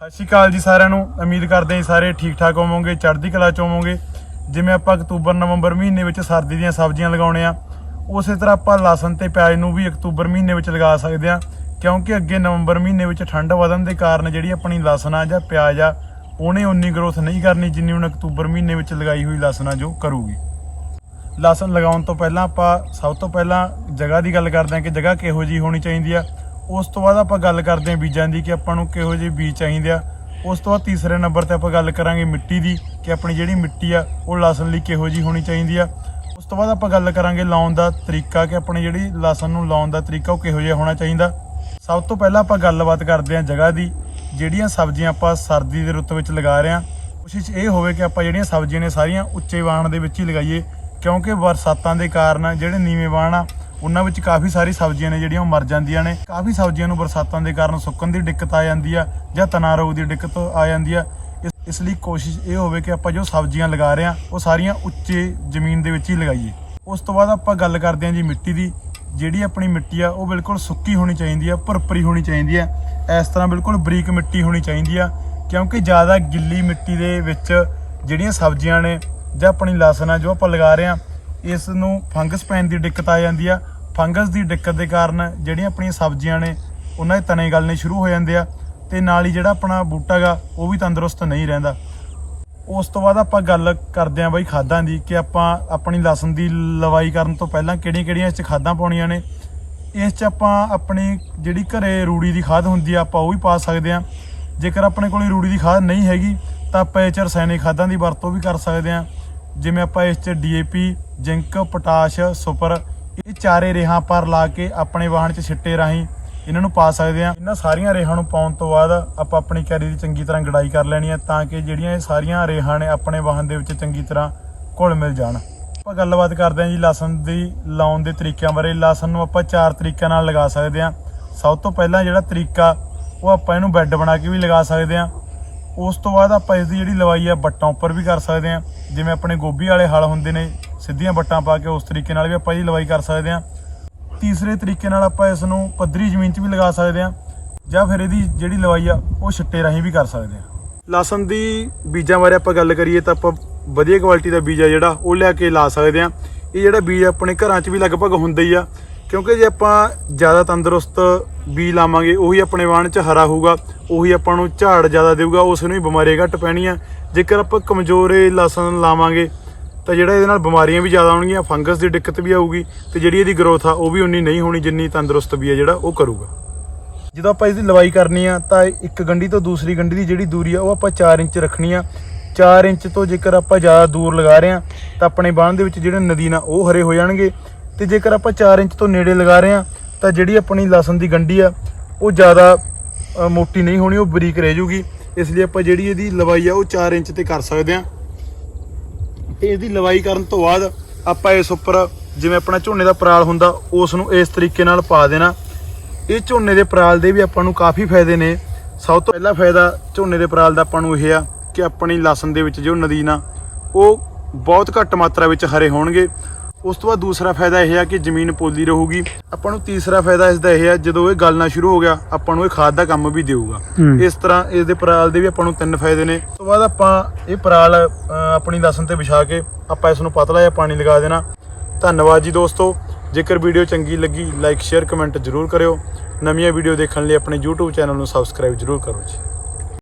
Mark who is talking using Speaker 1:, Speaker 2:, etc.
Speaker 1: ਸਤਿ ਸ਼੍ਰੀ ਅਕਾਲ ਜੀ ਸਾਰਿਆਂ ਨੂੰ। ਉਮੀਦ ਕਰਦੇ ਹਾਂ ਜੀ ਸਾਰੇ ਠੀਕ ਠਾਕ ਹੋਵੋਗੇ, ਚੜ੍ਹਦੀ ਕਲਾ ਚ ਹੋਵੋਗੇ। ਜਿਵੇਂ ਆਪਾਂ ਅਕਤੂਬਰ, ਨਵੰਬਰ ਮਹੀਨੇ ਵਿੱਚ ਸਰਦੀ ਦੀਆਂ ਸਬਜ਼ੀਆਂ ਲਗਾਉਣੇ ਆ, ਉਸੇ ਤਰ੍ਹਾਂ ਆਪਾਂ ਲਸਣ ਤੇ ਪਿਆਜ਼ ਨੂੰ ਵੀ ਅਕਤੂਬਰ ਮਹੀਨੇ ਵਿੱਚ ਲਗਾ ਸਕਦੇ ਆ, ਕਿਉਂਕਿ ਅੱਗੇ ਨਵੰਬਰ ਮਹੀਨੇ ਵਿੱਚ ਠੰਡ ਵਧਣ ਦੇ ਕਾਰਨ ਜਿਹੜੀ ਆਪਣੀ ਲਸਣ ਆ ਜਾਂ ਪਿਆਜ਼ ਆ, ਉਹਨੇ ਉਨੀ ਗਰੋਥ ਨਹੀਂ ਕਰਨੀ ਜਿੰਨੀ ਹੁਣ ਅਕਤੂਬਰ ਮਹੀਨੇ ਵਿੱਚ ਲਗਾਈ ਹੋਈ ਲਸਣ ਆ ਜੋ ਕਰੂਗੀ। ਲਸਣ ਲਗਾਉਣ ਤੋਂ ਪਹਿਲਾਂ ਆਪਾਂ ਸਭ ਤੋਂ ਪਹਿਲਾਂ ਜਗ੍ਹਾ ਦੀ ਗੱਲ ਕਰਦੇ ਹਾਂ ਕਿ ਜਗ੍ਹਾ ਕਿਹੋ ਜੀ ਹੋਣੀ ਚਾਹੀਦੀ ਆ। ਉਸ ਤੋਂ ਬਾਅਦ ਆਪਾਂ ਗੱਲ ਕਰਦੇ ਹਾਂ ਬੀਜਾਂ ਦੀ ਕਿ ਆਪਾਂ ਨੂੰ ਕਿਹੋ ਜਿਹੇ ਬੀਜ ਚਾਹੀਦੇ ਆ। ਉਸ ਤੋਂ ਬਾਅਦ ਤੀਸਰੇ ਨੰਬਰ ਤੇ ਆਪਾਂ ਗੱਲ ਕਰਾਂਗੇ ਮਿੱਟੀ ਦੀ ਕਿ ਆਪਣੀ ਜਿਹੜੀ ਮਿੱਟੀ ਆ, ਉਹ ਲਸਣ ਲਈ ਕਿਹੋ ਜਿਹੀ ਹੋਣੀ ਚਾਹੀਦੀ ਆ। ਉਸ ਤੋਂ ਬਾਅਦ ਆਪਾਂ ਗੱਲ ਕਰਾਂਗੇ ਲਾਉਣ ਦਾ ਤਰੀਕਾ ਕਿ ਆਪਣੀ ਜਿਹੜੀ ਲਸਣ ਨੂੰ ਲਾਉਣ ਦਾ ਤਰੀਕਾ ਉਹ ਕਿਹੋ ਜਿਹਾ ਹੋਣਾ ਚਾਹੀਦਾ। ਸਭ ਤੋਂ ਪਹਿਲਾਂ ਆਪਾਂ ਗੱਲਬਾਤ ਕਰਦੇ ਹਾਂ ਜਗ੍ਹਾ ਦੀ, ਜਿਹੜੀਆਂ ਸਬਜ਼ੀਆਂ ਆਪਾਂ ਸਰਦੀ ਦੇ ਰੁੱਤ ਵਿੱਚ ਲਗਾ ਰਹੇ ਹਾਂ। ਕੋਸ਼ਿਸ਼ ਇਹ ਹੋਵੇ ਕਿ ਆਪਾਂ ਜਿਹੜੀਆਂ ਸਬਜ਼ੀਆਂ ਨੇ ਸਾਰੀਆਂ ਉੱਚੇ ਵਾਣ ਦੇ ਵਿੱਚ ਹੀ ਲਗਾਈਏ, ਕਿਉਂਕਿ ਬਰਸਾਤਾਂ ਦੇ ਕਾਰਨ ਜਿਹੜੇ ਨੀਵੇਂ ਵਾਣ ਆ ਉਹਨਾਂ ਵਿੱਚ ਕਾਫੀ ਸਾਰੀ ਸਬਜ਼ੀਆਂ ਨੇ ਜਿਹੜੀਆਂ ਉਹ ਮਰ ਜਾਂਦੀਆਂ ਨੇ। ਕਾਫੀ ਸਬਜ਼ੀਆਂ ਨੂੰ ਬਰਸਾਤਾਂ ਦੇ ਕਾਰਨ ਸੁੱਕਣ ਦੀ ਦਿੱਕਤ ਆ ਜਾਂਦੀ ਆ ਜਾਂ ਤਣਾ ਰੋਗ ਦੀ ਦਿੱਕਤ ਆ ਜਾਂਦੀ ਆ। ਇਸ- ਇਸ ਲਈ ਕੋਸ਼ਿਸ਼ ਇਹ ਹੋਵੇ ਕਿ ਆਪਾਂ ਜੋ ਸਬਜ਼ੀਆਂ ਲਗਾ ਰਹੇ ਆ, ਉਹ ਸਾਰੀਆਂ ਉੱਚੇ ਜ਼ਮੀਨ ਦੇ ਵਿੱਚ ਹੀ ਲਗਾਈਏ। ਉਸ ਤੋਂ ਬਾਅਦ ਆਪਾਂ ਗੱਲ ਕਰਦੇ ਹਾਂ ਜੀ ਮਿੱਟੀ ਦੀ। ਜਿਹੜੀ ਆਪਣੀ ਮਿੱਟੀ ਆ, ਉਹ ਬਿਲਕੁਲ ਸੁੱਕੀ ਹੋਣੀ ਚਾਹੀਦੀ ਆ ਭਰਪਰੀ ਹੋਣੀ ਚਾਹੀਦੀ ਆ। ਇਸ ਤਰ੍ਹਾਂ ਬਿਲਕੁਲ ਬਰੀਕ ਮਿੱਟੀ ਹੋਣੀ ਚਾਹੀਦੀ ਆ, ਕਿਉਂਕਿ ਜ਼ਿਆਦਾ ਗਿੱਲੀ ਮਿੱਟੀ ਦੇ ਵਿੱਚ ਜਿਹੜੀਆਂ ਸਬਜ਼ੀਆਂ ਨੇ ਜਾਂ ਆਪਣੀ ਲਸਣ ਆ ਜੋ ਆਪਾਂ ਲਗਾ ਰਹੇ ਆ ਇਸ ਨੂੰ ਫੰਗਸ ਪੈਣ ਦੀ ਦਿੱਕਤ ਆ ਜਾਂਦੀ ਆ। ਫੰਗਸ ਦੀ ਦਿੱਕਤ ਦੇ ਕਾਰਨ ਜਿਹੜੀਆਂ ਆਪਣੀਆਂ ਸਬਜ਼ੀਆਂ ਨੇ, ਉਹਨਾਂ ਦੇ ਤਣੇ ਗਲਣੇ ਸ਼ੁਰੂ ਹੋ ਜਾਂਦੇ ਆ ਤੇ ਨਾਲ ਹੀ ਜਿਹੜਾ ਆਪਣਾ ਬੂਟਾ ਗਾ, ਉਹ ਵੀ ਤੰਦਰੁਸਤ ਨਹੀਂ ਰਹਿੰਦਾ। ਉਸ ਤੋਂ ਬਾਅਦ ਆਪਾਂ ਗੱਲ ਕਰਦੇ ਆਂ ਬਈ ਖਾਦਾਂ ਦੀ ਕਿ ਆਪਾਂ ਆਪਣੀ ਲਸਣ ਦੀ ਲਵਾਈ ਕਰਨ ਤੋਂ ਪਹਿਲਾਂ ਕਿਹੜੀਆਂ-ਕਿਹੜੀਆਂ ਇਸ 'ਚ ਖਾਦਾਂ ਪਾਉਣੀਆਂ ਨੇ। ਇਸ 'ਚ ਆਪਾਂ ਆਪਣੀ ਜਿਹੜੀ ਘਰੇ ਰੂੜੀ ਦੀ ਖਾਦ ਹੁੰਦੀ ਆ, ਆਪਾਂ ਉਹ ਵੀ ਪਾ ਸਕਦੇ ਆ ਜੇਕਰ ਆਪਣੇ ਕੋਲ ਰੂੜੀ ਦੀ ਖਾਦ ਨਹੀਂ ਹੈਗੀ, ਤਾਂ ਆਪਾਂ ਇਹ 'ਚ ਰਸਾਇਣਿਕ ਖਾਦਾਂ ਦੀ ਵਰਤੋਂ ਵੀ ਕਰ ਸਕਦੇ ਆ ਜਿਵੇਂ ਆਪਾਂ ਇਸ 'ਚ ਡੀਏਪੀ ਜ਼ਿੰਕ, ਪੋਟਾਸ਼, ਸੁਪਰ, ਇਹ ਚਾਰੇ ਰੇਹਾਂ ਪਰ ਲਾ ਕੇ ਆਪਣੇ ਵਾਹਨ 'ਚ ਛਿੱਟੇ ਰਾਹੀਂ ਇਹਨਾਂ ਨੂੰ ਪਾ ਸਕਦੇ ਆ ਇਹਨਾਂ ਸਾਰੀਆਂ ਰੇਹਾਂ ਨੂੰ ਪਾਉਣ ਤੋਂ ਬਾਅਦ ਆਪਾਂ ਆਪਣੀ ਕੈਰੀ ਦੀ ਚੰਗੀ ਤਰ੍ਹਾਂ ਗੜਾਈ ਕਰ ਲੈਣੀ ਹੈ ਤਾਂ ਕਿ ਜਿਹੜੀਆਂ ਇਹ ਸਾਰੀਆਂ ਰੇਹਾਂ ਨੇ ਆਪਣੇ ਵਾਹਨ ਦੇ ਵਿੱਚ ਚੰਗੀ ਤਰ੍ਹਾਂ ਘੁਲ ਮਿਲ ਜਾਣ। ਆਪਾਂ ਗੱਲਬਾਤ ਕਰਦੇ ਹਾਂ ਜੀ ਲਸਣ ਦੀ ਲਾਉਣ ਦੇ ਤਰੀਕਿਆਂ ਬਾਰੇ। ਲਸਣ ਨੂੰ ਆਪਾਂ ਚਾਰ ਤਰੀਕਿਆਂ ਨਾਲ ਲਗਾ ਸਕਦੇ ਆ ਸਭ ਤੋਂ ਪਹਿਲਾਂ ਜਿਹੜਾ ਤਰੀਕਾ, ਉਹ ਆਪਾਂ ਇਹਨੂੰ ਬੈੱਡ ਬਣਾ ਕੇ ਵੀ ਲਗਾ ਸਕਦੇ ਆ ਉਸ ਤੋਂ ਬਾਅਦ ਆਪਾਂ ਇਸ ਦੀ ਜਿਹੜੀ ਲਵਾਈ ਆ, ਬੱਟਾਂ ਉੱਪਰ ਵੀ ਕਰ ਸਕਦੇ ਆ ਜਿਵੇਂ ਆਪਣੇ ਗੋਭੀ ਵਾਲੇ ਹਲ ਹੁੰਦੇ ਨੇ ਸਿੱਧੀਆਂ ਵੱਟਾਂ ਪਾ ਕੇ ਉਸ ਤਰੀਕੇ ਨਾਲ ਵੀ ਆਪਾਂ ਇਹਦੀ ਲਵਾਈ ਕਰ ਸਕਦੇ ਹਾਂ। ਤੀਸਰੇ ਤਰੀਕੇ ਨਾਲ ਆਪਾਂ ਇਸ ਨੂੰ ਪੱਧਰੀ ਜ਼ਮੀਨ 'ਚ ਵੀ ਲਗਾ ਸਕਦੇ ਹਾਂ ਜਾਂ ਫਿਰ ਇਹਦੀ ਜਿਹੜੀ ਲਵਾਈ ਆ, ਉਹ ਛਿੱਟੇ ਰਾਹੀਂ ਵੀ ਕਰ ਸਕਦੇ ਹਾਂ। ਲਸਣ ਦੀ ਬੀਜਾਂ ਬਾਰੇ ਆਪਾਂ ਗੱਲ ਕਰੀਏ ਤਾਂ ਆਪਾਂ ਵਧੀਆ ਕੁਆਲਿਟੀ ਦਾ ਬੀਜ ਆ ਜਿਹੜਾ, ਉਹ ਲਿਆ ਕੇ ਲਾ ਸਕਦੇ ਹਾਂ। ਇਹ ਜਿਹੜਾ ਬੀਜ ਆਪਣੇ ਘਰਾਂ 'ਚ ਵੀ ਲਗਭਗ ਹੁੰਦਾ ਹੀ ਆ, ਕਿਉਂਕਿ ਜੇ ਆਪਾਂ ਜ਼ਿਆਦਾ ਤੰਦਰੁਸਤ ਬੀਜ ਲਾਵਾਂਗੇ, ਉਹੀ ਆਪਣੇ ਵਾਣ 'ਚ ਹਰਾ ਹੋਊਗਾ, ਉਹੀ ਆਪਾਂ ਨੂੰ ਝਾੜ ਜ਼ਿਆਦਾ ਦੇਊਗਾ ਉਸ ਨੂੰ ਹੀ ਬਿਮਾਰੀਆਂ ਘੱਟ ਪੈਣੀਆਂ। ਜੇਕਰ ਆਪਾਂ ਕਮਜ਼ੋਰੇ ਲਸਣ ਲਾਵਾਂਗੇ ਤਾਂ ਜਿਹੜਾ ਇਹਦੇ ਨਾਲ ਬਿਮਾਰੀਆਂ ਵੀ ਜ਼ਿਆਦਾ ਆਉਣਗੀਆਂ ਫੰਗਸ ਦੀ ਦਿੱਕਤ ਵੀ ਆਊਗੀ ਤੇ ਜਿਹੜੀ ਇਹਦੀ ਗਰੋਥ ਆ, ਉਹ ਵੀ ਉਨੀ ਨਹੀਂ ਹੋਣੀ ਜਿੰਨੀ ਤੰਦਰੁਸਤ ਵੀ ਆ ਜਿਹੜਾ ਉਹ ਕਰੂਗਾ। ਜਦੋਂ ਆਪਾਂ ਇਹਦੀ ਲਵਾਈ ਕਰਨੀ ਆ, ਤਾਂ ਇੱਕ ਗੰਢੀ ਤੋਂ ਦੂਸਰੀ ਗੰਢੀ ਦੀ ਜਿਹੜੀ ਦੂਰੀ ਆ, ਉਹ ਆਪਾਂ 4 ਇੰਚ ਰੱਖਣੀ ਆ। 4 ਇੰਚ ਤੋਂ ਜੇਕਰ ਆਪਾਂ ਜ਼ਿਆਦਾ ਦੂਰ ਲਗਾ ਰਹੇ ਆ, ਤਾਂ ਆਪਣੇ ਬਾਣ ਦੇ ਵਿੱਚ ਜਿਹੜੇ ਨਦੀ ਨਾ, ਉਹ ਹਰੇ ਹੋ ਜਾਣਗੇ। ਤੇ ਜੇਕਰ ਆਪਾਂ 4 ਇੰਚ ਤੋਂ ਨੇੜੇ ਲਗਾ ਰਹੇ ਆ, ਤਾਂ ਜਿਹੜੀ ਆਪਣੀ ਲਸਣ ਦੀ ਗੰਢੀ ਆ, ਉਹ ਜ਼ਿਆਦਾ ਮੋਟੀ ਨਹੀਂ ਹੋਣੀ, ਉਹ ਬਰੀਕ ਰਹਿ ਜੂਗੀ। ਇਸ ਲਈ ਆਪਾਂ ਜਿਹੜੀ ਇਹਦੀ ਲਵਾਈ ਆ, ਉਹ 4 ਇੰਚ ਤੇ ਕਰ ਸਕਦੇ ਆ। ਤੇ ਇਹਦੀ ਲਵਾਈ ਕਰਨ ਤੋਂ ਬਾਅਦ ਆਪਾਂ ਇਸ ਉੱਪਰ ਜਿਵੇਂ ਆਪਣਾ ਝੋਨੇ ਦਾ ਪਰਾਲ ਹੁੰਦਾ ਉਸ ਨੂੰ ਇਸ ਤਰੀਕੇ ਨਾਲ ਪਾ ਦੇਣਾ। ਇਹ ਝੋਨੇ ਦੇ ਪਰਾਲ ਦੇ ਵੀ ਆਪਾਂ ਨੂੰ ਕਾਫੀ ਫਾਇਦੇ ਨੇ। ਸਭ ਤੋਂ ਪਹਿਲਾ ਫਾਇਦਾ ਝੋਨੇ ਦੇ ਪਰਾਲ ਦਾ ਆਪਾਂ ਨੂੰ ਇਹ ਆ ਕਿ ਆਪਣੀ ਲਸਣ ਦੇ ਵਿੱਚ ਜੋ ਨਦੀਨਾ, ਉਹ ਬਹੁਤ ਘੱਟ ਮਾਤਰਾ ਵਿੱਚ ਹਰੇ ਹੋਣਗੇ। ਉਸ ਤੋਂ ਬਾਅਦ ਦੂਸਰਾ ਫਾਇਦਾ ਇਹ ਆ ਕਿ ਜ਼ਮੀਨ ਪੋਲੀ ਰਹੂਗੀ। ਆਪਾਂ ਨੂੰ ਤੀਸਰਾ ਫਾਇਦਾ ਇਸ ਦਾ ਇਹ ਆ ਜਦੋਂ ਇਹ ਗਲਣਾ ਸ਼ੁਰੂ ਹੋ ਗਿਆ ਆਪਾਂ ਨੂੰ ਇਹ ਖਾਦ ਦਾ ਕੰਮ ਵੀ ਦੇਊਗਾ।
Speaker 2: ਹੂੰ।
Speaker 1: ਇਸ ਤਰ੍ਹਾਂ ਇਸ ਦੇ ਪਰਾਲ ਦੇ ਵੀ ਆਪਾਂ ਨੂੰ ਤਿੰਨ ਫਾਇਦੇ ਨੇ। ਉਸ ਤੋਂ ਬਾਅਦ ਆਪਾਂ ਇਹ ਪਰਾਲ ਆਪਣੀ ਲਸਣ ਤੇ ਵਿਛਾ ਕੇ ਆਪਾਂ ਇਸ ਨੂੰ ਪਤਲਾ ਜਿਹਾ ਪਾਣੀ ਲਗਾ ਦੇਣਾ। ਧੰਨਵਾਦ ਜੀ ਦੋਸਤੋ। ਜੇਕਰ ਵੀਡੀਓ ਚੰਗੀ ਲੱਗੀ ਲਾਈਕ ਸ਼ੇਅਰ ਕਮੈਂਟ ਜ਼ਰੂਰ ਕਰਿਓ। ਨਵੀਆਂ ਵੀਡੀਓ ਦੇਖਣ ਲਈ ਆਪਣੇ YouTube ਚੈਨਲ ਨੂੰ ਸਬਸਕ੍ਰਾਈਬ ਜ਼ਰੂਰ ਕਰੋ ਜੀ।